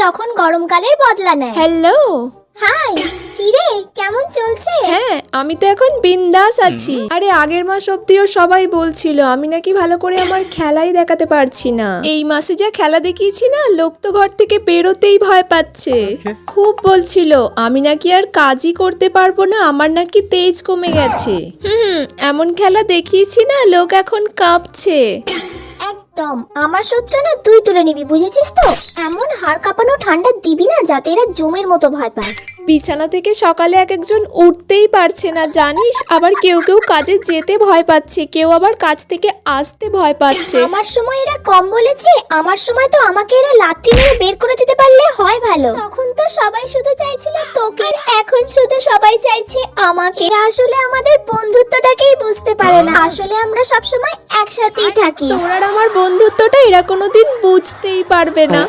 যখন গরমকালের বদলা নেয়। হ্যালো। হাই কিরে কেমন চলছে? হ্যাঁ আমি তো এখন বিন্দাস আছি। আরে আগের মাস অব্দিও সবাই বলছিল আমি নাকি ভালো করে আমার খেলাই দেখাতে পারছি না। এই মাসে যা খেলা দেখিয়েছি না লোক তো ঘর থেকে বেরোতেই ভয় পাচ্ছে। খুব বলছিল আমি নাকি আর কাজই করতে পারব না আমার নাকি তেজ কমে গেছে। হুম এমন খেলা দেখিয়েছি না লোক এখন কাঁপছে। একদম আমার সূত্র না তুই তুলে নিবি বুঝেছিস তো? এমন হাড় কাঁপানো ঠান্ডা দিবি না যাতে এরা জমের মতো ভয় পায়? বিছানা থেকে সকালে এক একজন উঠতেই পারছে না জানিস? আবার কেউ কেউ কাজে যেতে ভয় পাচ্ছে কেউ আবার কাজ থেকে আসতে ভয় পাচ্ছে। আমার সময় এরা কম বলেছে আমার সময় তো আমাকে এরা লাথি মেরে বের করে দিতে পারলে হয় ভালো। তখন তো সবাই শুধু চাইছিল তোকে এখন শুধু সবাই চাইছে আমাকে। এরা আসলে আমাদের বন্ধুত্বটাকেই বুঝতে পারে না। আসলে আমরা সবসময় একসাথেই থাকি। তোর আর আমার বন্ধুত্বটা এরা কোনোদিন বুঝতেই পারবে না।